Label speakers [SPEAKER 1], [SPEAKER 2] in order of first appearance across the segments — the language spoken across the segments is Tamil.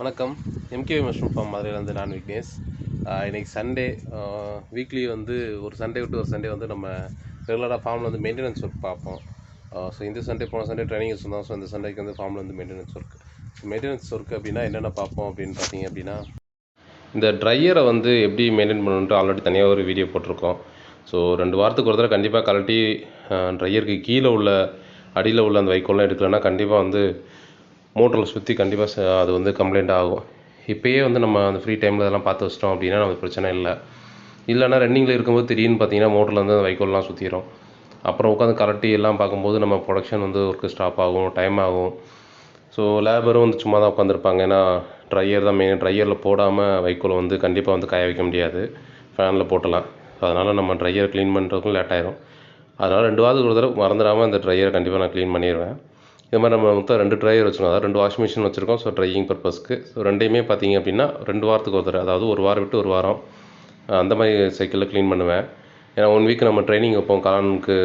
[SPEAKER 1] வணக்கம். எம்கேவி மஷ்ரூம் ஃபார்ம் மதுரையிலேருந்து நான் விக்னேஷ். இன்றைக்கி சண்டே வீக்லி வந்து ஒரு சண்டே விட்டு ஒரு சண்டே வந்து நம்ம ரெகுலராக ஃபார்மில் வந்து மெயின்டெனன்ஸ் ஒர்க் பார்ப்போம். ஸோ இந்த சண்டே போன சண்டே ட்ரைனிங் வச்சுருந்தோம் ஸோ இந்த சண்டேக்கு வந்து ஃபார்மில் வந்து மெயின்டெனன்ஸ் ஒர்க் மெயின்டெனன்ஸ் ஒர்க் அப்படின்னா என்னென்ன பார்ப்போம் அப்படின்னு பார்த்தீங்க அப்படின்னா இந்த ட்ரையரை வந்து எப்படி மெயின்டைன் பண்ணணுன்ட்டு ஆல்ரெடி தனியாக ஒரு வீடியோ போட்டிருக்கோம். ஸோ ரெண்டு வாரத்துக்கு ஒரு தடவை கண்டிப்பாக கழட்டி ட்ரையருக்கு கீழே உள்ள அடியில் உள்ள அந்த வைக்கோல்லாம் எடுக்கலைன்னா கண்டிப்பாக வந்து மோட்டரில் சுற்றி கண்டிப்பாக அது வந்து கம்ப்ளைண்ட் ஆகும். இப்போயே வந்து நம்ம அந்த ஃப்ரீ டைமில் இதெல்லாம் பார்த்து வச்சிட்டோம் அப்படின்னா நமக்கு பிரச்சனை இல்லை. இல்லைன்னா ரன்னிங்கில் இருக்கும்போது திடீர்னு பார்த்தீங்கன்னா மோட்டரில் வந்து அந்த வைக்கோல்லாம் சுற்றிடும் அப்புறம் உட்காந்து கரட்டி எல்லாம் பார்க்கும்போது நம்ம ப்ரொடக்ஷன் வந்து ஒர்க்கு ஸ்டாப் ஆகும் டைம் ஆகும். ஸோ லேபரும் வந்து சும்மா தான் உட்காந்துருப்பாங்க ஏன்னா ட்ரையர் தான் மெயின் ட்ரையரில் போடாமல் வைக்கோலை வந்து கண்டிப்பாக வந்து காய வைக்க முடியாது. ஃபேனில் போட்டலாம். அதனால் நம்ம ட்ரையர் க்ளீன் பண்ணுறதுக்கும் லேட் ஆயிரும். அதனால் ரெண்டு வாரத்துக்கு ஒரு தடவை மறந்துடாமல் அந்த ட்ரையரை கண்டிப்பாக நான் க்ளீன் பண்ணிடுவேன் இது மாதிரி நம்ம மொத்தம் ரெண்டு ட்ரையர் வச்சுருக்கோம். அதாவது ரெண்டு வாஷிங் மிஷின் வச்சுருக்கோம். ஸோ ட்ரையிங் பர்பஸ்க்கு ஸோ ரெண்டையுமே பார்த்தீங்க அப்படின்னா ரெண்டு வாரத்துக்கு ஒரு தடவை அதாவது ஒரு வாரம் விட்டு ஒரு வாரம் அந்த மாதிரி சைக்கிளில் க்ளீன் பண்ணுவேன். ஏன்னா ஒன் வீக் நம்ம ட்ரைனிங் வைப்போம். காளானுக்கு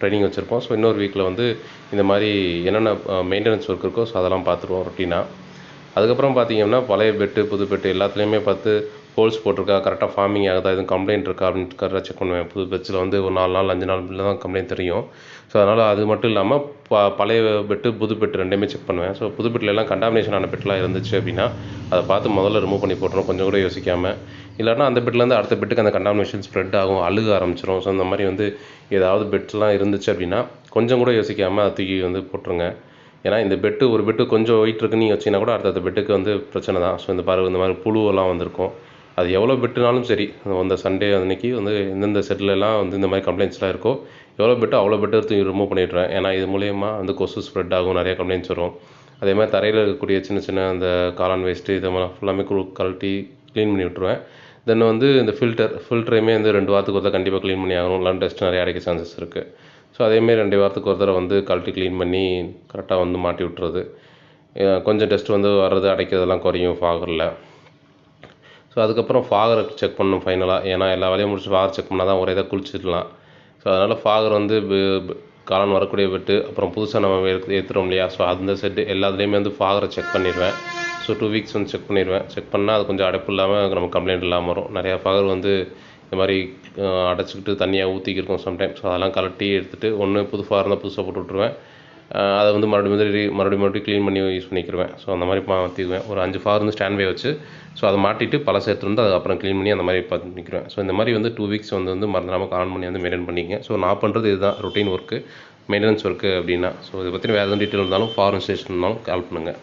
[SPEAKER 1] ட்ரைனிங் வச்சுருப்போம். ஸோ இன்னொரு வீக்கில் வந்து இந்த மாதிரி என்னென்ன மெயின்டெனன்ஸ் ஒர்க் இருக்கோ ஸோ அதெல்லாம் பார்த்துருவோம் ரொட்டீனாக அதுக்கப்புறம் பார்த்தீங்கன்னா பழைய பெட்டு புது பெட்டு எல்லாத்துலேயுமே பார்த்து ஹோல்ஸ் போட்டிருக்கா கரெக்டாக ஃபார்மிங் ஆகுதா எதுவும் கம்ப்ளைண்ட் இருக்கா அப்படின்னு கரெக்டாக செக் பண்ணுவேன். புது பெட்ஸில் வந்து ஒரு நாலு நாள் அஞ்சு நாள் தான் கம்ப்ளைண்ட் தெரியும். ஸோ அதனால் அது மட்டும் இல்லாமல் ப பழைய பெட்டு புது பெட்டு ரெண்டுமே செக் பண்ணுவேன். ஸோ புது பெட்டில் கண்டாமினேஷனான பெட்லாம் இருந்துச்சு அப்படின்னா அதை பார்த்து முதல்ல ரிமூவ் பண்ணி போட்டுரும். கொஞ்சம் கூட யோசிக்காமல் இல்லைன்னா அந்த பெட்லேருந்து அடுத்த பெட்டுக்கு அந்த கண்டாமினேஷன் ஸ்ப்ரெட் ஆகும் அழுக ஆரம்பிச்சிரும். ஸோ இந்த மாதிரி வந்து ஏதாவது பெட்ஸ்லாம் இருந்துச்சு அப்படின்னா கொஞ்சம் கூட யோசிக்காமல் அதை தூக்கி வந்து போட்டுருங்க. ஏன்னா இந்த பெட்டு ஒரு பெட்டு கொஞ்சம் ஒயிட் இருக்குன்னு நீங்கள் வச்சிங்கன்னா கூட அடுத்த பெட்டுக்கு வந்து பிரச்சனை தான். ஸோ இந்த பாரு இந்த மாதிரி புழுவெல்லாம் வந்திருக்கும். அது எவ்வளோ பெட்டுனாலும் சரி அந்த சண்டே அன்னைக்கு வந்து எந்தெந்த செட்டிலெல்லாம் வந்து இந்த மாதிரி கம்ப்ளைண்ட்ஸ்லாம் இருக்கோ எவ்வளோ பெட்டோ அவ்வளோ பெட்டர் எடுத்து ரிமூவ் பண்ணிடுறேன். ஏன்னா இது மூலயமா வந்து கொசு ஸ்ப்ரெட் ஆகும் நிறைய கம்ப்ளைண்ட்ஸ் வரும். அதே மாதிரி தரையில் இருக்கக்கூடிய சின்ன சின்ன அந்த காளான் வேஸ்ட்டு இதெல்லாம் ஃபுல்லாமே கு கழட்டி க்ளீன் பண்ணி விட்ருவேன் தென் வந்து இந்த ஃபில்டர் ஃபில்டரையுமே வந்து ரெண்டு வாரத்துக்கு ஒரு தடவை கண்டிப்பாக க்ளீன் பண்ணி ஆகணும். லன் டெஸ்ட் நிறைய அடைக்க சான்சஸ் இருக்குது ஸோ அதேமாரி ரெண்டு வாரத்துக்கு ஒரு தடவை வந்து கழட்டி க்ளீன் பண்ணி கரெக்டாக வந்து மாட்டி விட்டுறது. கொஞ்சம் டெஸ்ட் வந்து வர்றது அடைக்கிறதெல்லாம் குறையும் ஃபாகரில் அதுக்கப்புறம் ஃபாகரை செக் பண்ணணும் ஃபைனலாக ஏன்னா எல்லா வேலையும் முடிச்சு ஃபாகர் செக் பண்ணால் தான் ஒரே இதாக குளிச்சிடலாம். ஸோ அதனால் ஃபாகர் வந்து காலன் வரக்கூடிய வெட்டு அப்புறம் புதுசாக நம்ம எடுத்து ஏற்றுறோம் இல்லையா? ஸோ அந்த செட்டு எல்லாத்துலேயுமே வந்து ஃபாகரை செக் பண்ணிடுவேன். ஸோ டூ வீக்ஸ் வந்து செக் பண்ணிடுவேன். செக் பண்ணால் அது கொஞ்சம் அடைப்பு இல்லாமல் நம்ம கம்ப்ளைண்ட் இல்லாமல் வரும். நிறையா ஃபாகர் வந்து இந்த மாதிரி அடைச்சிக்கிட்டு தண்ணியாக ஊற்றிக்கிருக்கும் சம்டைம்ஸ் ஸோ அதெல்லாம் கலட்டி எடுத்துகிட்டு ஒன்று புது ஃபாகர் இருந்தால் புதுசாக போட்டு விட்ருவேன் அதை வந்து மறுபடியும் வந்து மறுபடியும் மறுபடியும் க்ளீன் பண்ணி யூஸ் பண்ணிக்கிருவேன். ஸோ அந்த மாதிரி மாற்றிக்குவேன் ஒரு அஞ்சு ஃபார் வந்து ஸ்டாண்ட் பை வச்சு ஸோ அதை மாட்டிட்டு பல சேர்த்து வந்து அதுக்கப்புறம் க்ளீன் பண்ணி அந்த மாதிரி பண்ணிக்கிறேன் ஸோ இந்த மாதிரி வந்து டூ வீக்ஸ் வந்து வந்து மறந்துடாமல் ஆன் பண்ணி வந்து மெயின்டைன் பண்ணிங்க. ஸோ நான் பண்ணுறது இதுதான். ரொட்டீன் ஒர்க்கு மெயின்டெனன்ஸ் ஒர்க்கு அப்படின்னா. ஸோ இதை பற்றி வேறு எதுவும் டீட்டெயில் இருந்தாலும் ஃபாரன் ஸ்டேஷன் இருந்தாலும் கால் பண்ணுங்கள்